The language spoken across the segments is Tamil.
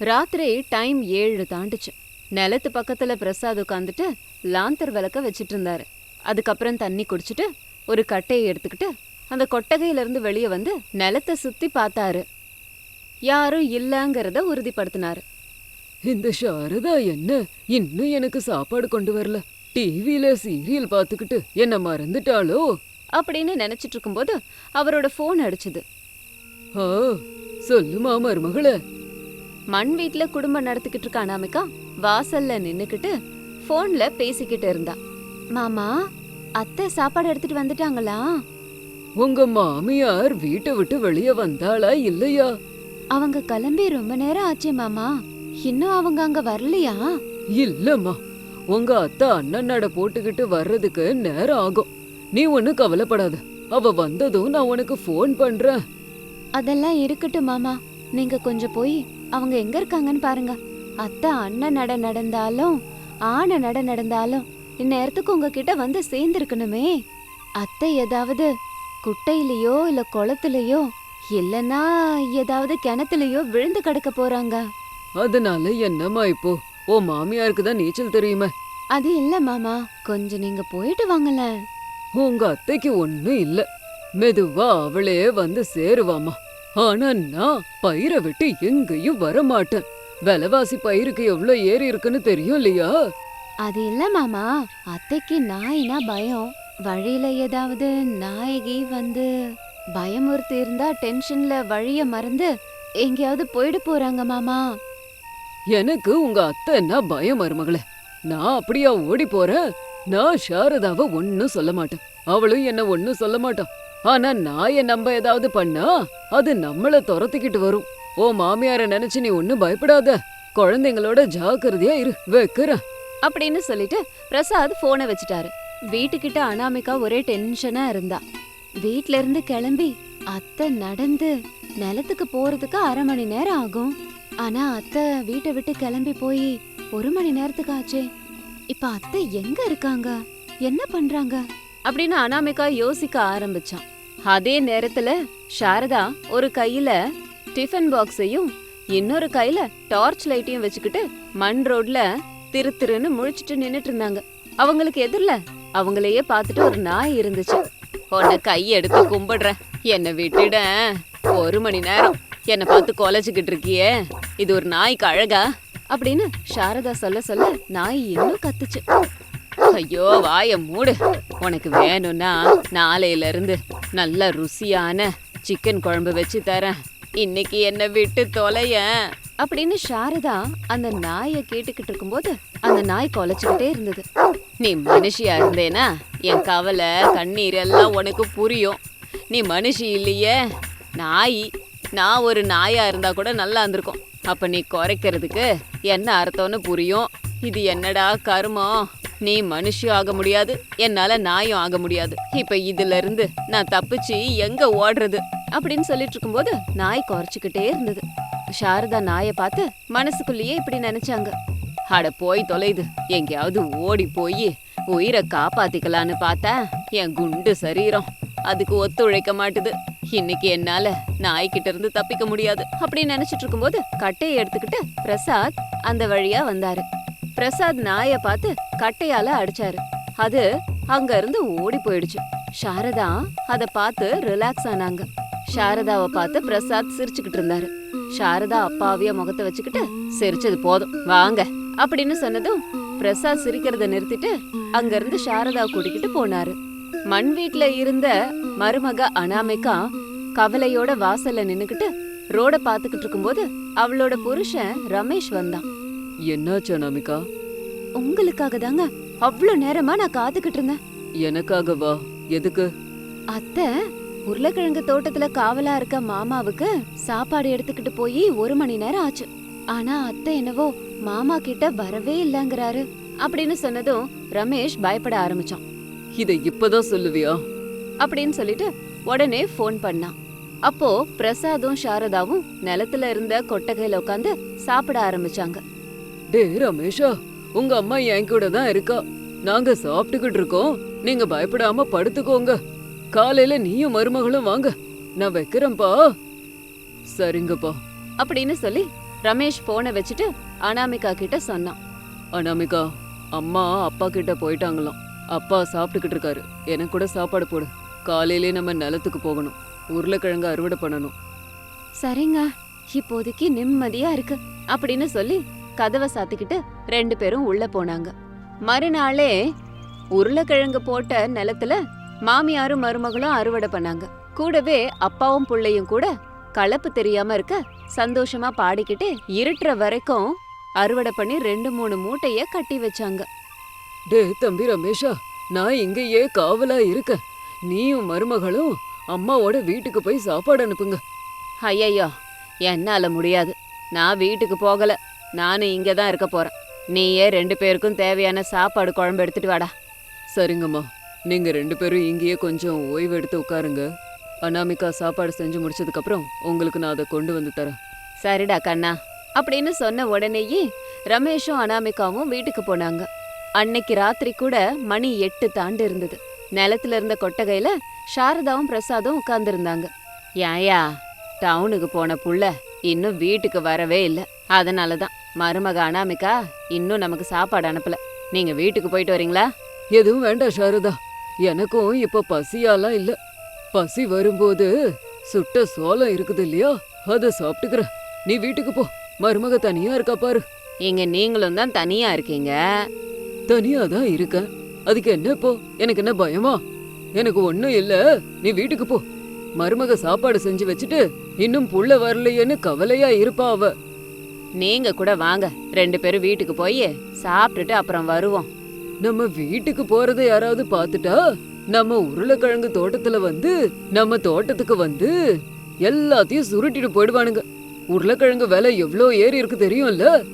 ராத்திரி டைம் ஏழு தாண்டுச்சு. நிலத்து பக்கத்துல பிரசாத் உட்காந்துட்டு லாந்தர் விளக்க வச்சிட்டு இருந்தாரு. அதுக்கப்புறம் தண்ணி குடிச்சிட்டு ஒரு கட்டையை எடுத்துக்கிட்டு அந்த கொட்டகையில இருந்து வெளியே வந்து நிலத்தை சுத்தி பார்த்தாரு. யாரும் இல்லங்கறத உறுதிப்படுத்தினாரு. இந்த சாரதா என்ன? இன்னும் எனக்கு சாப்பாடு கொண்டு வரல. டிவியில சீரியல் பார்த்துக்கிட்டு என்ன மறந்துட்டாளோ? அப்படின்னு நினைச்சிட்டு இருக்கும்போது அவரோட ஃபோன் அடிச்சுது. ஆ சொல்லுமா மருமகளே மண் வீட்ல குடும்பம் நடத்திக்கிட்டு இருக்க அனாமிகா வாசல்ல நின்னுக்கிட்டு ஃபோன்ல பேசிக்கிட்டு இருந்தா. மாமா அத்தை சாப்பாடு எடுத்துட்டு வந்துட்டாங்களா? உங்க மாமியார் வீட்டை விட்டு வெளியே வந்தாளா இல்லையா? அவங்க கிளம்பி ரொம்ப நேரம் ஆச்சே மாமா. இன்னும் அவங்க அங்க வரலையா? இல்லம்மா. உங்க அத்தை அண்ணன் நட போட்டுக்கிட்டு வர்றதுக்கு நேரம் ஆகும். நீ ஒண்ணு கவலைப்படாத. அவ வந்ததும் நான் உனக்கு ஃபோன் பண்றேன். அதெல்லாம் இருக்கட்டும் மாமா. நீங்க கொஞ்சம் போய் அவங்க எங்க இருக்காங்கன்னு பாருங்க. அத்தை அண்ணன் நட நடந்தாலும் ஆன நட நடந்தாலும் இந்நேரத்துக்கு உங்ககிட்ட வந்து சேர்ந்திருக்கணுமே. அத்தை ஏதாவது குட்டையிலயோ இல்ல குளத்துலயோ இல்லனா ஏதாவது கிணத்துலயோ விழுந்து கிடக்க போறாங்க. அதனால என்னம்மா இப்போ? ஓ மாமியாருக்கு தான் நீச்சல் தெரியுமே. அது இல்ல மாமா கொஞ்சம் நீங்க போயிட்டு வாங்களேன். உங்க அத்தைக்கு ஒண்ணும் இல்ல. மெதுவா அவளே வந்து சேருவாமா ஆனா நான் பயிரை விட்டு எங்கேயும் வர மாட்டேன் விலைவாசி பயிருக்கு எவ்வளவு ஏறி இருக்குன்னு தெரியும் இல்லையா? அது இல்ல மாமா. அத்தைக்கு நாய்னா பயம். வழியில ஏதாவது நாயகி வந்து பயமுறுத்தி இருந்தா டென்ஷன்ல வழிய மறந்து எங்கேயாவது போயிட போறாங்க மாமா. எனக்கு உங்க அத்தைன்னா பயம் மருமகளே. நான் அப்படியா ஓடி போறேன்? நான் சாரதாவை ஒன்னும் சொல்ல மாட்டேன். அவளும் என்ன ஒன்னும் சொல்ல மாட்டான் ஆனா நாய நம்ப ஏதாவது பண்ணா அது நம்மள துரத்திக்கிட்டு வரும். ஓ மாமியார நினைச்சு நீ ஒன்னும் பயப்படாத. குழந்தைங்களோட ஜாக்கிரதையா இரு. வைக்கிற அப்படின்னு சொல்லிட்டு பிரசாத் போனை வச்சுட்டாரு. வீட்டுக்கிட்ட அனாமிகா ஒரே டென்ஷனா இருந்தா. வீட்ல இருந்து கிளம்பி அத்தை நடந்து நிலத்துக்கு போறதுக்கு அரை மணி நேரம் ஆகும். ஆனா அத்தை வீட்டை விட்டு கிளம்பி போய் ஒரு மணி நேரத்துக்கு ஆச்சே. இப்ப அத்தை எங்க இருக்காங்க? என்ன பண்றாங்க? அப்படின்னு அனாமிகா யோசிக்க ஆரம்பிச்சான் அதே நேரத்துல சாரதா ஒரு கையில டிஃபன் பாக்ஸையும் இன்னொரு கையில டார்ச் லைட்டையும் வச்சுக்கிட்டு மண் ரோட்ல திரு திருன்னு முழிச்சிட்டு நின்னுட்டு இருந்தாங்க. அவங்களுக்கு எதிரில அவங்களையே பார்த்துட்டு ஒரு நாய் இருந்துச்சு. உன்னை கை எடுத்து கும்பிடுறேன். என்னை விட்டுட. ஒரு மணி நேரம். என்னை பார்த்து கொலைச்சுக்கிட்டு இருக்கியே. இது ஒரு நாய்க்கு அழகா? அப்படின்னு சாரதா சொல்ல சொல்ல நாய் இன்னும் கத்துச்சு. ஐயோ வாய மூடு. உனக்கு வேணும்னா நாளையில இருந்து நல்ல ருசியான சிக்கன் குழம்பு வச்சு தரேன். இன்னைக்கு என்ன விட்டு தொலைய. அப்படின்னு சாரதா அந்த நாயை கேட்டுக்கிட்டு இருக்கும்போது அந்த நாய் கொலைச்சுக்கிட்டே இருந்தது. நீ மனுஷியா இருந்தேனா? என் கவலை கண்ணீர் எல்லாம் உனக்கு புரியும். நீ மனுஷி இல்லையே. நாய் நான் ஒரு நாயா இருந்தா கூட நல்லா இருந்திருக்கும். அப்ப நீ குறைக்கிறதுக்கு என்ன அர்த்தம்னு புரியும்? இது என்னடா கருமம்? நீ மனுஷியும் ஆக முடியாது என்னால நாயும் ஆக முடியாது. இப்ப இதுல இருந்து நான் தப்பிச்சு எங்க ஓடுறது? அப்படின்னு சொல்லிட்டு இருக்கும்போது நாய் குறைச்சுக்கிட்டே இருந்தது. சாரதா நாயை பார்த்து மனசுக்குள்ளேயே இப்படி நினைச்சாங்க. அட போய் தொலைது எங்கேயாவது ஓடி போய் உயிரை காப்பாத்திக்கலான்னு பார்த்தா என் குண்டு சரீரம். அதுக்கு ஒத்துழைக்க மாட்டுது. இன்னைக்கு என்னால நாய்கிட்ட இருந்து தப்பிக்க முடியாது. அப்படின்னு நினைச்சிட்டு இருக்கும்போது கட்டையை எடுத்துக்கிட்டு பிரசாத் அந்த வழியா வந்தாரு. பிரசாத் நாயை பார்த்து கட்டையால அடிச்சாரு. அது அங்க இருந்து ஓடி போயிடுச்சு. சாரதா அத பார்த்து ரிலாக்ஸ் ஆனாங்க. சாரதாவை பார்த்து பிரசாத் சிரிச்சுக்கிட்டு இருந்தாரு. சாரதா அப்பாவிய முகத்தை வச்சுக்கிட்டு சிரிச்சது போதும். வாங்க அப்படின்னு சொன்னதும் பிரசாத் சிரிக்கிறத நிறுத்திட்டு அங்க இருந்து சாரதா கூட்டிக்கிட்டு போனாரு. மண் வீட்ல இருந்த மருமக அனாமிகா கவலையோட வாசல்ல நின்னுக்கிட்டு ரோட பாத்துக்கிட்டு இருக்கும்போது அவளோட புருஷன் ரமேஷ் வந்தான். என்னாச்சு அனாமிகா? உங்களுக்காக தாங்க அவ்வளவு நேரமா நான் காத்துக்கிட்டு இருந்தேன். எனக்காகவா? எதுக்கு? அத்தை உருளைக்கிழங்கு தோட்டத்துல காவலா இருக்க மாமாவுக்கு சாப்பாடு எடுத்துக்கிட்டு போய் ஒரு மணி நேரம் ஆச்சு. ஆனா அத்தை என்னவோ மாமா கிட்ட வரவே இல்லங்கறாரு அப்படின்னு சொன்னதும் ரமேஷ் பயப்பட ஆரம்பிச்சான். இதை இப்பதான் சொல்லுவியா? அப்படின்னு சொல்லிட்டு உடனே ஃபோன் பண்ணான். அப்போ பிரசாதும் சாரதாவும் நிலத்துல இருந்த கொட்டகையில உட்காந்து சாப்பிட ஆரம்பிச்சாங்க. டே ரமேஷா உங்க அம்மா என் கூட தான் இருக்கா. நாங்க சாப்பிட்டுக்கிட்டு இருக்கோம். நீங்க பயப்படாம படுத்துக்கோங்க. காலையில நீயும் மருமகளும் வாங்க. நான் வைக்கிறேன்ப்பா. சரிங்கப்பா. அப்படின்னு சொல்லி ரமேஷ் போனை வச்சுட்டு அனாமிகா கிட்ட சொன்னான். அனாமிகா அம்மா அப்பா கிட்ட போயிட்டாங்களாம். அப்பா சாப்பிட்டுக்கிட்டு இருக்காரு. எனக்கு கூட சாப்பாடு போடு. காலையிலே நம்ம நிலத்துக்கு போகணும். உருளைக்கிழங்கு அறுவடை பண்ணணும். சரிங்க. இப்போதைக்கு நிம்மதியா இருக்கு. அப்படின்னு சொல்லி கதவை சாத்திக்கிட்டு ரெண்டு பேரும் உள்ள போனாங்க. மறுநாளே உருளைக்கிழங்கு போட்ட நிலத்துல மாமியாரும் மருமகளும் அறுவடை பண்ணாங்க. கூடவே அப்பாவும் புள்ளையும் கூட கலப்பு தெரியாம இருக்க சந்தோஷமா பாடிக்கிட்டு இருட்டுற வரைக்கும் அறுவடை பண்ணி ரெண்டு மூணு மூட்டைய கட்டி வச்சாங்க. டே தம்பி ரமேஷா நான் இங்கேயே காவலா இருக்கேன் நீயும் மருமகளும் அம்மாவோட வீட்டுக்கு போய் சாப்பாடு அனுப்புங்க. ஐயையோ என்னால முடியாது. நான் வீட்டுக்கு போகல. நானும் இங்க தான் இருக்க போறேன். நீயே ரெண்டு பேருக்கும் தேவையான சாப்பாடு குழம்பு எடுத்துட்டு வாடா. சரிங்கம்மா. நீங்க ரெண்டு பேரும் இங்கேயே கொஞ்சம் ஓய்வு எடுத்து உட்காருங்க. அனாமிகா சாப்பாடு செஞ்சு முடிச்சதுக்கு அப்புறம் உங்களுக்கு நான் அதை கொண்டு வந்து தரேன். சரிடா கண்ணா. அப்படின்னு சொன்ன உடனேயே ரமேஷும் அனாமிகாவும் வீட்டுக்கு போனாங்க. அன்னைக்கு ராத்திரி கூட மணி எட்டு தாண்டு இருந்தது. நிலத்துல இருந்த கொட்டகையில சாரதாவும் பிரசாதும் உட்கார்ந்துருந்தாங்க. ஏயா டவுனுக்கு போன புள்ள இன்னும் வீட்டுக்கு வரவே இல்ல. அதனாலதான். மருமக அனாமிகா இன்னும் நமக்கு சாப்பாடு அனுப்பல. நீங்க வீட்டுக்கு போயிட்டு வரீங்களா? எதுவும் வேண்டாம் சாரதா. எனக்கும் இப்ப பசியாலாம் இல்ல. பசி வரும்போது சுட்ட சோளம் இருக்குது இல்லையா? அதை சாப்பிட்டுக்கிறேன். நீ வீட்டுக்கு போ. மருமக தனியா இருக்கா பாரு. இங்க நீங்களும் தான் தனியா இருக்கீங்க. தனியா தான் இருக்கேன். அதுக்கு என்ன இப்போ எனக்கு என்ன பயமா? எனக்கு ஒண்ணும் இல்ல. நீ வீட்டுக்கு போ. மருமக சாப்பாடு செஞ்சு வச்சுட்டு இன்னும் புள்ள வரலையேன்னு கவலையா இருப்பா அவ. நீங்க கூட வாங்க. ரெண்டு பேரும் வீட்டுக்கு போய் சாப்பிட்டுட்டு அப்புறம் வருவோம். நம்ம வீட்டுக்கு போறதை யாராவது பார்த்துட்டா? நம்ம உருளைக்கிழங்கு தோட்டத்துல வந்து நம்ம தோட்டத்துக்கு வந்து எல்லாத்தையும் சுருட்டிட்டு போயிடுவானுங்க. உருளைக்கிழங்கு விலை எவ்வளோ ஏறி இருக்கு தெரியும்ல?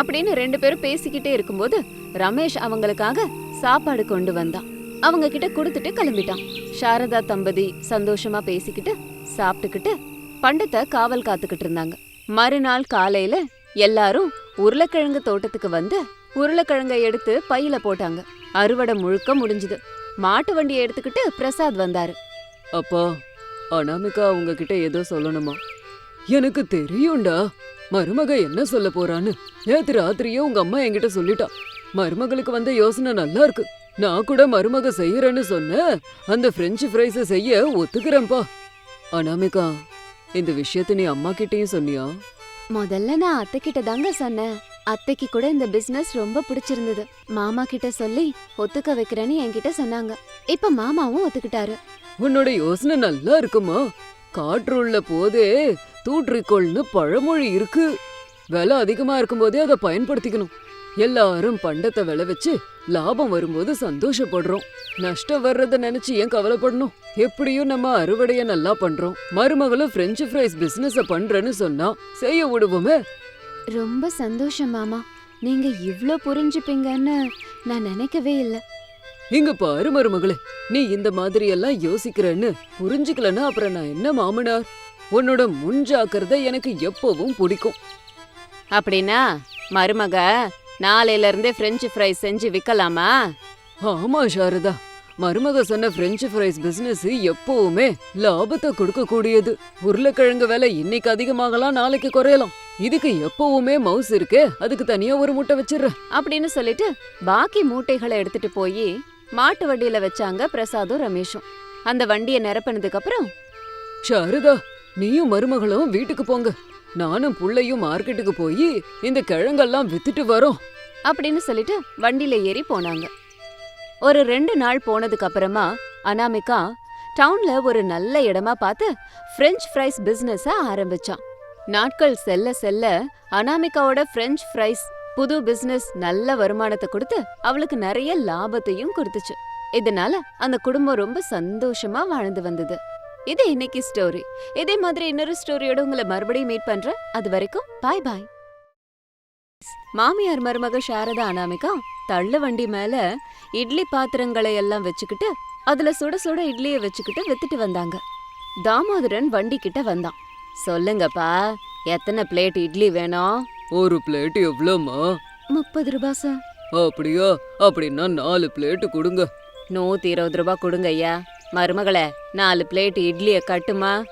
அப்படின்னு ரெண்டு பேரும் பேசிக்கிட்டே இருக்கும்போது ரமேஷ் அவங்களுக்காக சாப்பாடு கொண்டு வந்தான். அவங்க கிட்ட கொடுத்துட்டு கிளம்பிட்டான். சாரதா தம்பதி சந்தோஷமா பேசிக்கிட்டு சாப்பிட்டுக்கிட்டு பண்டத்தை காவல் காத்துக்கிட்டு இருந்தாங்க. மறுநாள் காலையில எல்லாரும் உருளைக்கிழங்கு தோட்டத்துக்கு வந்து உருளைக்கிழங்கை எடுத்து பையில போட்டாங்க. அறுவடை முழுக்க முடிஞ்சுது. மாட்டு வண்டியை எடுத்துக்கிட்டு பிரசாத் வந்தாரு. அப்பா அனாமிகா உங்ககிட்ட ஏதோ சொல்லணுமா? எனக்கு தெரியும்டா. மருமக என்ன சொல்ல போறான்னு. நேத்து ராத்திரியே உங்க அம்மா என்கிட்ட சொல்லிட்டா. மருமகளுக்கு வந்த யோசனை நல்லா இருக்கு. நான் கூட மருமக செய்யறேன்னு சொன்ன அந்த பிரெஞ்சு ஃப்ரைஸ செய்ய ஒத்துக்கிறேன்ப்பா. அனாமிகா இந்த விஷயத்த நீ அம்மா கிட்டயும் சொன்னியா? முதல்ல நான் அத்தை கிட்ட தாங்க சொன்னேன். அத்தைக்கு கூட இந்த பிசினஸ் ரொம்ப பிடிச்சிருந்தது. மாமா கிட்ட சொல்லி ஒத்துக்க வைக்கிறேன்னு என்கிட்ட சொன்னாங்க. இப்ப மாமாவும் ஒத்துக்கிட்டாரு. உன்னோட யோசனை நல்லா இருக்குமா? காற்றுள்ள போதே தூற்றிக்கொள்னு பழமொழி இருக்கு. விலை அதிகமா இருக்கும்போதே அதை பயன்படுத்திக்கணும். எல்லாரும் பண்டத்தை விளை வச்சு லாபம் வரும்போது சந்தோஷப்படுறோம். நஷ்டம் வர்றத நினைச்சு ஏன் கவலைப்படணும்? எப்படியும் நம்ம அறுவடைய நல்லா பண்றோம். மருமகளும் பிரெஞ்சு ஃப்ரைஸ் பிசினஸ பண்றேன்னு சொன்னா செய்ய விடுவோமே. ரொம்ப சந்தோஷம் மாமா. நீங்க இவ்ளோ புரிஞ்சுப்பீங்கன்னு நான் நினைக்கவே இல்ல. இங்க பாரு மருமகளே நீ இந்த மாதிரி எல்லாம் யோசிக்கிறேன்னு புரிஞ்சுக்கலன்னா அப்புறம் நான் என்ன மாமனார்? உன்னோட முன்ஜாக்கிரதை எனக்கு எப்பவும் பிடிக்கும். அப்படின்னா மருமக நாளையில இருந்தே பிரெஞ்சு ஃப்ரைஸ் செஞ்சு விக்கலாமா? ஆமா சாரதா. மருமக சொன்ன பிரெஞ்சு ஃப்ரைஸ் பிசினஸ் எப்பவுமே லாபத்தை கொடுக்க கூடியது உருளைக்கிழங்கு விலை இன்னைக்கு அதிகமாகலாம் நாளைக்கு குறையலாம். இதுக்கு எப்பவுமே மவுஸ் இருக்கே அதுக்கு தனியா ஒரு முட்டை வச்சிடுறேன். அப்படின்னு சொல்லிட்டு பாக்கி மூட்டைகளை எடுத்துட்டு போய் மாட்டு வண்டியில வச்சாங்க பிரசாதும் ரமேஷும். அந்த வண்டியை நிரப்பினதுக்கு அப்புறம் சாரதா நீயும் மருமகளும் வீட்டுக்கு போங்க. நானும் புள்ளையும் மார்க்கெட்டுக்கு போய் இந்த கிழங்கெல்லாம் வித்துட்டு வரோம். அப்படின்னு சொல்லிட்டு வண்டியில ஏறி போனாங்க. ஒரு ரெண்டு நாள் போனதுக்கு அப்புறமா அனாமிகா டவுன்ல ஒரு நல்ல இடமா பார்த்து பிரெஞ்ச் ஃப்ரைஸ் பிசினஸ ஆரம்பிச்சான். நாட்கள் செல்ல செல்ல அனாமிகாவோட பிரெஞ்ச் ஃப்ரைஸ் புது பிசினஸ் நல்ல வருமானத்தை கொடுத்து அவளுக்கு நிறைய லாபத்தையும் கொடுத்துச்சு. இதனால அந்த குடும்பம் ரொம்ப சந்தோஷமா வாழ்ந்து வந்தது. இது இன்னைக்கு ஸ்டோரி இதே மாதிரி இன்னொரு ஸ்டோரியோட உங்களை மறுபடியும் மீட் பண்றேன். அது வரைக்கும் பாய் பாய் மாமியார் மருமக சாரதா அனாமிகா தள்ளு வண்டி மேல இட்லி பாத்திரங்களை எல்லாம் வச்சுக்கிட்டு அதுல சுட சுட இட்லிய வச்சுக்கிட்டு வித்துட்டு வந்தாங்க. தாமோதரன் வண்டி கிட்ட வந்தான். சொல்லுங்கப்பா எத்தனை பிளேட் இட்லி வேணும்? ஒரு பிளேட் எவ்வளோமா முப்பது ரூபாய் சார் அப்படியா? அப்படின்னா நாலு பிளேட் கொடுங்க. நூத்தி இருபது ரூபாய் கொடுங்க ஐயா. மருமகளே நாலு பிளேட் இட்லிய கட்டுமா?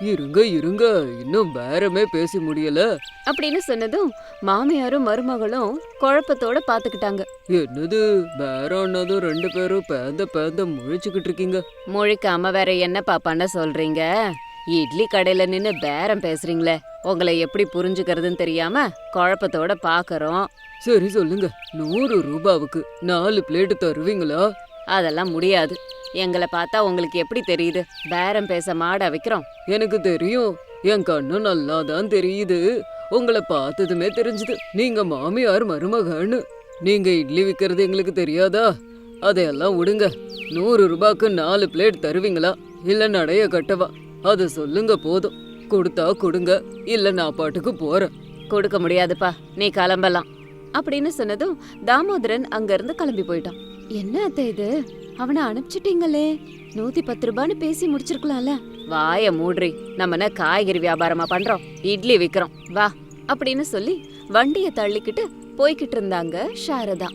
இருங்க இருங்க. இன்னும் பேரமே பேசி முடியல. அப்படின்னு சொன்னதும் மாமியாரும் மருமகளும் குழப்பத்தோட பாத்துக்கிட்டாங்க என்னது? பேரன்னதும் ரெண்டு பேரும் பேந்த பேந்த முழிச்சுக்கிட்டு இருக்கீங்க. முழிக்காம வேற என்னப்பா பண்ண சொல்றீங்க? இட்லி கடையில நின்னு பேரம் பேசுறீங்களே. உங்களை எப்படி புரிஞ்சுக்கிறதுன்னு தெரியாம குழப்பத்தோட பாக்குறோம் சரி சொல்லுங்க. நூறு ரூபாவுக்கு நாலு பிளேட் தருவீங்களா? அதெல்லாம் முடியாது. எங்களை பார்த்தா உங்களுக்கு எப்படி தெரியுது? பேரம் பேச மாட வைக்கிறோம். எனக்கு தெரியும் என் கண்ணு நல்லா தான் தெரியுது. உங்களை பார்த்ததுமே தெரிஞ்சுது. நீங்க மாமியார் மருமகன்னு. நீங்க இட்லி விற்கிறது எங்களுக்கு தெரியாதா? அதையெல்லாம் விடுங்க. நூறு ரூபாய்க்கு நாலு பிளேட் தருவீங்களா? இல்லை நடைய கட்டவா? அது சொல்லுங்க போதும். கொடுத்தா கொடுங்க. இல்லை நான் பாட்டுக்கு போகிறேன் கொடுக்க முடியாதுப்பா. நீ கிளம்பலாம். அப்படின்னு சொன்னதும் தாமோதரன் அங்கிருந்து கிளம்பி போயிட்டான். என்ன அத்தை இது? அவனை அனுப்பிச்சிட்டீங்களே. நூத்தி பத்து ரூபான்னு பேசி முடிச்சிருக்கலாம்ல. வாய மூட்ரி நம்ம என்ன காய்கறி வியாபாரமா பண்றோம்? இட்லி விற்கிறோம் வா. அப்படின்னு சொல்லி வண்டியை தள்ளிக்கிட்டு போய்கிட்டு இருந்தாங்க சாரதா.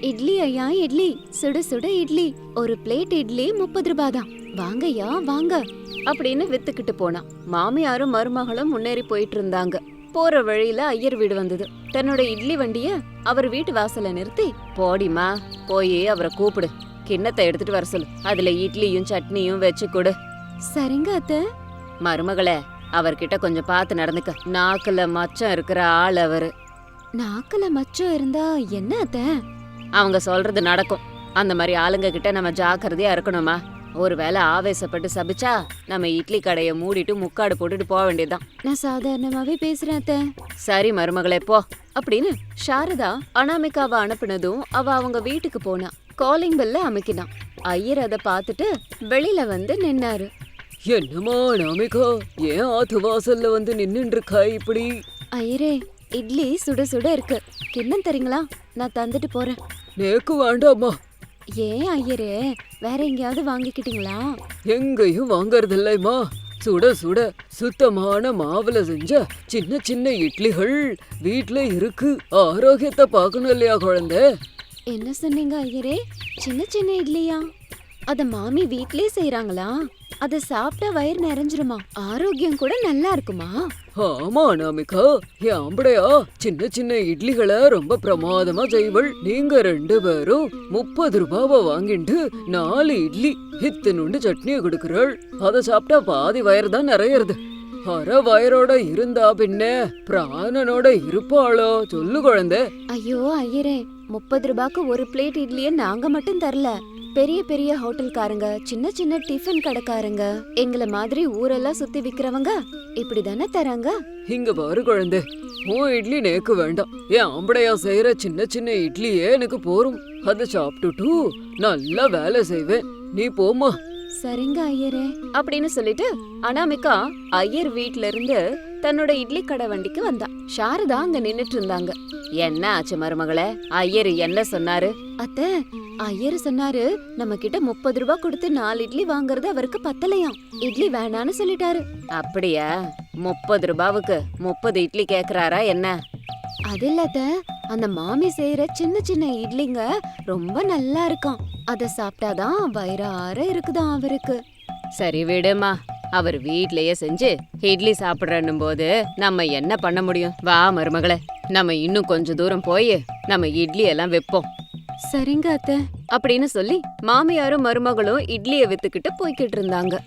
இட்லி ஐயா இட்லி. சுட சுட இட்லி. ஒரு பிளேட் இட்லி முப்பது ரூபாய் தான் வாங்கய்யா வாங்க. அப்படின்னு வித்துக்கிட்டு போனான். மாமியாரும் மருமகளும் முன்னேறி போயிட்டு இருந்தாங்க. போற வழியில ஐயர் வீடு வந்தது. தன்னோட இட்லி வண்டிய அவர் வீட்டு வாசல்ல நிறுத்தி போடிமா போய் அவரை கூப்பிடு. கிண்ணத்தை எடுத்துட்டு வர சொல்லு. அதுல இட்லியும் சட்னியும் வச்சு கொடு. சரிங்க அத்த. மருமகளே அவர்கிட்ட கொஞ்சம் பார்த்து நடந்துக்க. நாக்குல மச்சம் இருக்கிற ஆள் அவரு. நாக்குல மச்சம் இருந்தா என்ன அத்த? அவங்க சொல்றது நடக்கும். அந்த மாதிரி ஆளுங்க கிட்ட நம்ம ஜாக்கிரதையா இருக்கணுமா? ஒருவேளை ஆவேசப்பட்டு சபிச்சா நம்ம இட்லி கடைய மூடிட்டு முக்காடு போட்டுட்டு போக வேண்டியதுதான். நான் சாதாரணமாவே பேசுறேன் அத்த. சரி மருமகளே போ. அப்படின்னு சாரதா அனாமிகாவை அனுப்புனதும் அவ அவங்க வீட்டுக்கு போனா. காலிங் பெல்ல அமைக்கினான் ஐயர் அதை பார்த்துட்டு வெளியில வந்து நின்னாரு. என்னம்மா நாமிகா ஏன் ஆத்து வாசல்ல வந்து நின்னுட்டு இருக்கா இப்படி? ஐயரே இட்லி சுட சுட இருக்கு. கிண்ணம் தரீங்களா? நான் தந்துட்டு போறேன். நேக்கு வேண்டாம்மா. ஏன் ஐயரே? வேற எங்கேயாவது வாங்கிக்கிட்டீங்களா? எங்கேயும் வாங்கறதில்லைம்மா. சுட சுட சுத்தமான மாவுல செஞ்ச சின்ன சின்ன இட்லிகள் வீட்ல இருக்கு. ஆரோக்கியத்தை பார்க்கணும் இல்லையா குழந்தை? என்ன சொன்னீங்க ஐயரே? சின்ன சின்ன இட்லியா? அத மாமி வீட்லயே செய்றாங்களா? அத சாப்பிட்டா வயிறு நிறைஞ்சிருமா? ஆரோக்கியம் கூட நல்லா இருக்குமா? ஆமா அனாமிகா. என் ஆம்படையா சின்ன சின்ன இட்லிகளை ரொம்ப பிரமாதமா செய்வள். நீங்க ரெண்டு பேரும் முப்பது ரூபாவை வாங்கிட்டு நாலு இட்லி இத்தனுண்டு சட்னியை கொடுக்கறாள். அதை சாப்பிட்டா பாதி வயிறு தான் நிறையறது. அரை வயரோட இருந்தா பின்ன பிராணனோட இருப்பாளோ? சொல்லு குழந்தை. ஐயோ ஐயரே. முப்பது ரூபாய்க்கு ஒரு பிளேட் இட்லிய நாங்க மட்டும் தரல. பெரிய பெரிய ஹோட்டல்காரங்க சின்ன சின்ன டிஃபன் கடைக்காரங்க எங்கள மாதிரி ஊரெல்லாம் சுத்தி விக்கிறவங்க இப்படிதானே தராங்க? இங்க பாரு குழந்தை உன் இட்லி நேக்கு வேண்டாம். என் ஆம்படையா செய்யற சின்ன சின்ன இட்லியே எனக்கு போரும். அதை சாப்பிட்டுட்டு நல்லா வேலை செய்வேன். நீ போமா சரிங்க ஐயரே. அப்படின்னு சொல்லிட்டு அனாமிகா ஐயர் வீட்ல இருந்து தன்னோட இட்லி கடை வண்டிக்கு வந்தா. சாரதா அங்க நின்னுட்டு இருந்தாங்க. என்ன ஆச்சு மருமகளே? ஐயர் என்ன சொன்னாரு? அத்த ஐயர் சொன்னாரு நம்ம கிட்ட முப்பது ரூபாய் கொடுத்து நாலு இட்லி வாங்குறது அவருக்கு பத்தலையாம். இட்லி வேணான்னு சொல்லிட்டாரு. அப்படியா? முப்பது ரூபாவுக்கு முப்பது இட்லி கேக்குறாரா என்ன? அது இல்லாத அந்த மாமி செய்யற சின்ன சின்ன இட்லிங்க ரொம்ப நல்லா இருக்காம். அத சாப்பிட்டாதான் வயிறார இருக்குதாம் அவருக்கு. சரி விடுமா. அவர் வீட்லயே செஞ்சு இட்லி சாப்பிடுறன்னும் போது நம்ம என்ன பண்ண முடியும்? வா மருமகளே. நம்ம இன்னும் கொஞ்ச தூரம் போய் நம்ம இட்லி எல்லாம் வைப்போம். சரிங்க அத்தை. அப்படின்னு சொல்லி மாமியாரும் மருமகளும் இட்லிய வித்துக்கிட்டு போய்கிட்டு இருந்தாங்க.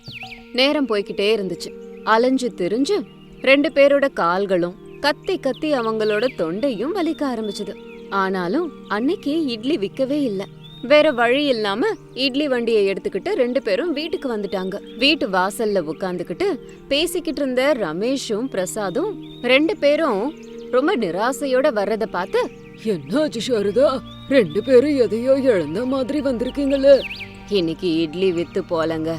நேரம் போய்கிட்டே இருந்துச்சு. அலைஞ்சு திரிஞ்சு ரெண்டு பேரோட கால்களும் கத்தி கத்தி அவங்களோட தொண்டையும் வலிக்க ஆரம்பிச்சது. ஆனாலும் அன்னைக்கு இட்லி விக்கவே இல்ல. வேற வழி இல்லாம இட்லி வண்டியை எடுத்துக்கிட்டு ரெண்டு பேரும் வீட்டுக்கு வந்துட்டாங்க. வீட்டு வாசல்ல உட்காந்துக்கிட்டு பேசிக்கிட்டு இருந்த ரமேஷும் பிரசாதும் ரெண்டு பேரும் ரொம்ப நிராசையோட வர்றத பார்த்து என்னாச்சு சாரதா? ரெண்டு பேரும் எதையோ இழந்த மாதிரி வந்திருக்கீங்களே. இன்னைக்கு இட்லி வித்து போலங்க.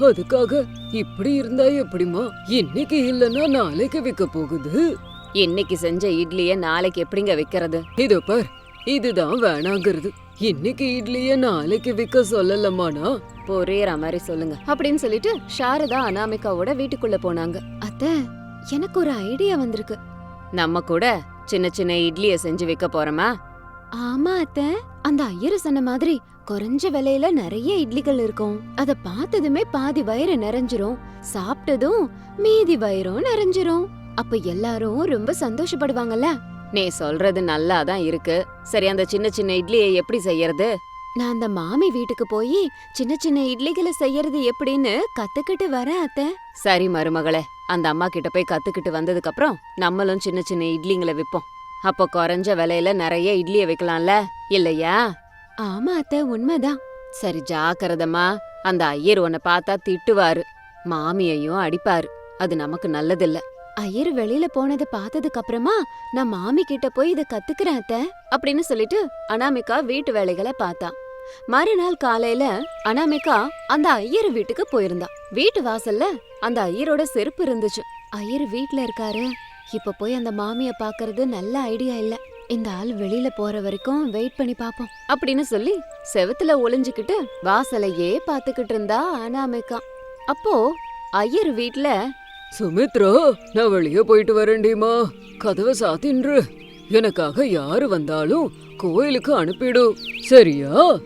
அதுக்காக இப்படி இருந்தா எப்படிமா இன்னைக்கு இல்லைன்னா நாளைக்கு விற்க போகுது. இன்னைக்கு செஞ்ச இட்லிய நாளைக்கு எப்படிங்க விக்கிறது? இதோ பார் இதுதான் வேணாங்கிறது. இன்னைக்கு இட்லிய நாளைக்கு விற்க சொல்லலமானா புரியுற மாதிரி சொல்லுங்க. அப்படின்னு சொல்லிட்டு சாரதா அனாமிகாவோட வீட்டுக்குள்ள போனாங்க. அத்த எனக்கு ஒரு ஐடியா வந்திருக்கு. நம்ம கூட சின்ன சின்ன இட்லிய செஞ்சு விற்க போறோமா? ஆமா அத்த அந்த ஐயரு சொன்ன மாதிரி குறைஞ்ச விலையில நிறைய இட்லிகள் இருக்கும். அத பார்த்ததுமே பாதி வயிறு நிறைஞ்சிரும். சாப்பிட்டதும் மீதி வயிறும் நிறைஞ்சிரும். அப்ப எல்லாரும் ரொம்ப சந்தோஷப்படுவாங்கல்ல? நீ சொல்றது நல்லா தான் இருக்கு. சரி அந்த சின்ன சின்ன இட்லியை எப்படி செய்யறது? நான் அந்த மாமி வீட்டுக்கு போய் சின்ன சின்ன இட்லிகளை செய்யறது எப்படின்னு கத்துக்கிட்டு வரேன் அத்தை. சரி மருமகளே. அந்த அம்மா கிட்ட போய் கத்துக்கிட்டு வந்ததுக்கு அப்புறம் நம்மளும் சின்ன சின்ன இட்லிங்களை விப்போம். அப்போ குறைஞ்ச விலையில நிறைய இட்லிய வைக்கலாம்ல? இல்லையா? ஆமா அத்தை. உண்மைதான். சரி ஜாக்கிரதமா. அந்த ஐயர் உன்னை பார்த்தா திட்டுவாரு. மாமியையும் அடிப்பாரு. அது நமக்கு நல்லதில்ல. ஐயர் வெளியில போனதை பார்த்ததுக்கு அப்புறமா நான் மாமி கிட்ட போய் இத கத்துக்கிறேன் அத்தை அப்படின்னு சொல்லிட்டு அனாமிகா வீட்டு வேலைகளை பார்த்தா. மறுநாள் காலையில அனாமிகா அந்த ஐயர் வீட்டுக்கு போயிருந்தா. வீட்டு வாசல்ல அந்த ஐயரோட செருப்பு இருந்துச்சு. ஐயர் வீட்ல இருக்காரு. இப்ப போய் அந்த மாமிய பாக்குறது நல்ல ஐடியா இல்ல. இந்த ஆள் வெளியில போற வரைக்கும் வெயிட் பண்ணி பாப்போம் அப்படின்னு சொல்லி செவுத்துல ஒளிஞ்சுக்கிட்டு வாசலையே பாத்துக்கிட்டு இருந்தா அனாமிகா. அப்போ ஐயர் வீட்ல சுமித்ரா நான் வெளியே போயிட்டு வரேன்டிமா கதவை சாத்தின்று எனக்காக யாரு வந்தாலும் கோயிலுக்கு அனுப்பிடு. சரியா?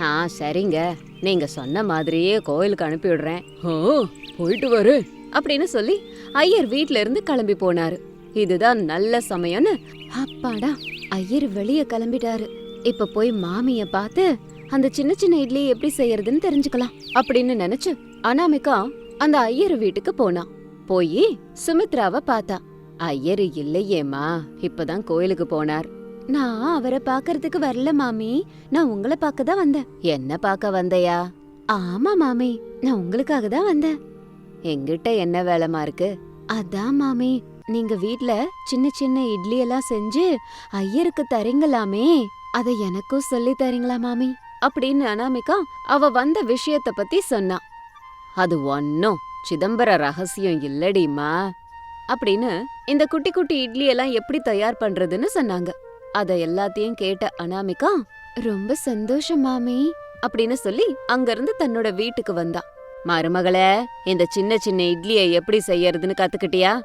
ஆ சரிங்க. நீங்க சொன்ன மாதிரியே கோயிலுக்கு அனுப்பி விடுறேன் ஆ போயிட்டு வரேன். அப்படின்னு சொல்லி ஐயர் வீட்ல இருந்து கிளம்பி போனாரு. இதுதான் நல்ல சமயம்னு அப்பாடா ஐயர் வெளிய கிளம்பிட்டாரு. இப்ப போய் மாமிய பார்த்து அந்த சின்ன சின்ன இட்லி எப்படி செய்யறதுன்னு தெரிஞ்சுக்கலாம் அப்படின்னு நினைச்சு அனாமிகா அந்த ஐயர் வீட்டுக்கு போனா. போய் சுமித்ராவை பார்த்தா. ஐயர் இல்லையேம்மா இப்பதான் கோயிலுக்கு போனார். நான் அவரை பாக்கறதுக்கு வரல மாமி நான் உங்களை பார்க்க தான் வந்தேன். என்ன பார்க்க வந்தையா? ஆமா மாமி நான் உங்களுக்காக தான் வந்தேன். எங்கிட்ட என்ன வேலைமா இருக்கு? அதான் மாமி நீங்க வீட்ல சின்ன சின்ன இட்லி எல்லாம் செஞ்சு ஐயருக்கு தரீங்களாமே அத எனக்கும் சொல்லி தரீங்களா மாமி? அப்படின்னு அனாமிகா அவ வந்த விஷயத்த பத்தி சொன்னா. அது ஒன்னும் சிதம்பர ரகசியம் இல்லடிமா? அப்படின்னு இந்த குட்டி குட்டி இட்லி எல்லாம் எப்படி தயார் பண்றதுன்னு சொன்னாங்க. அத எல்லாத்தையும் கேட்ட அனாமிகா ரொம்ப சந்தோஷம் மாமி அப்படின்னு சொல்லி அங்கிருந்து தன்னோட வீட்டுக்கு வந்தா. மருமகளே இந்த சின்ன சின்ன இட்லியை எப்படி செய்யறதுன்னு கத்துக்கிட்டியா?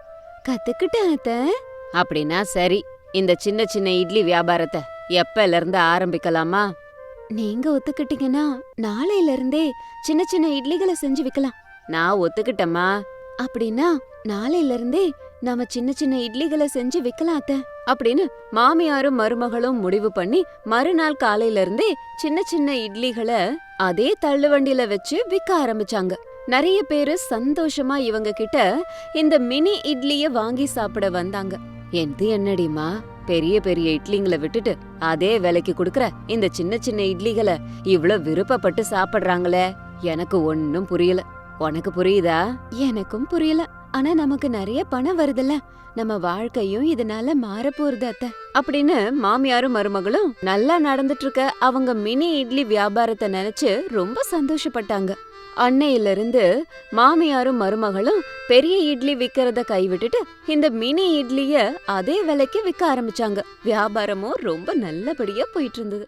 கத்துக்கிட்டேன் அத்த. அப்படின்னா சரி இந்த சின்ன சின்ன இட்லி வியாபாரத்தை எப்பல இருந்து ஆரம்பிக்கலாமா? நீங்க ஒத்துக்கிட்டீங்கன்னா நாளையில இருந்தே சின்ன சின்ன இட்லிகளை செஞ்சு விக்கலாம். நான் ஒத்துக்கிட்டேம்மா. அப்படின்னா நாளையில இருந்தே நாம சின்ன சின்ன இட்லிகளை செஞ்சு விக்கலாத்த அப்படின்னு மாமியாரும் மருமகளும் முடிவு பண்ணி மறுநாள் காலையில இருந்தே சின்ன சின்ன இட்லிகளை அதே தள்ளுவண்டியில வச்சு விக்க ஆரம்பிச்சாங்க. நிறைய பேரு சந்தோஷமா இவங்க கிட்ட இந்த மினி இட்லிய வாங்கி சாப்பிட வந்தாங்க. எது என்னடிமா பெரிய பெரிய இட்லிங்களை விட்டுட்டு அதே விலைக்கு குடுக்கற இந்த சின்ன சின்ன இட்லிகளை இவ்ளோ விருப்பப்பட்டு சாப்பிடுறாங்களே எனக்கு ஒன்னும் புரியல. உனக்கு புரியுதா? எனக்கும் புரியல. ஆனா நமக்கு நிறைய பணம் வருதுல்ல. நம்ம வாழ்க்கையும் இதனால மாறப்போறது அத்த. அப்படின்னு மாமியாரும் மருமகளும் நல்லா நடந்துட்டு இருக்க அவங்க மினி இட்லி வியாபாரத்தை நினைச்சு ரொம்ப சந்தோஷப்பட்டாங்க. அன்னையில இருந்து மாமியாரும் மருமகளும் பெரிய இட்லி விக்கிறத கைவிட்டுட்டு இந்த மினி இட்லிய அதே விலைக்கு விற்க ஆரம்பிச்சாங்க. வியாபாரமும் ரொம்ப நல்லபடியா போயிட்டு இருந்தது.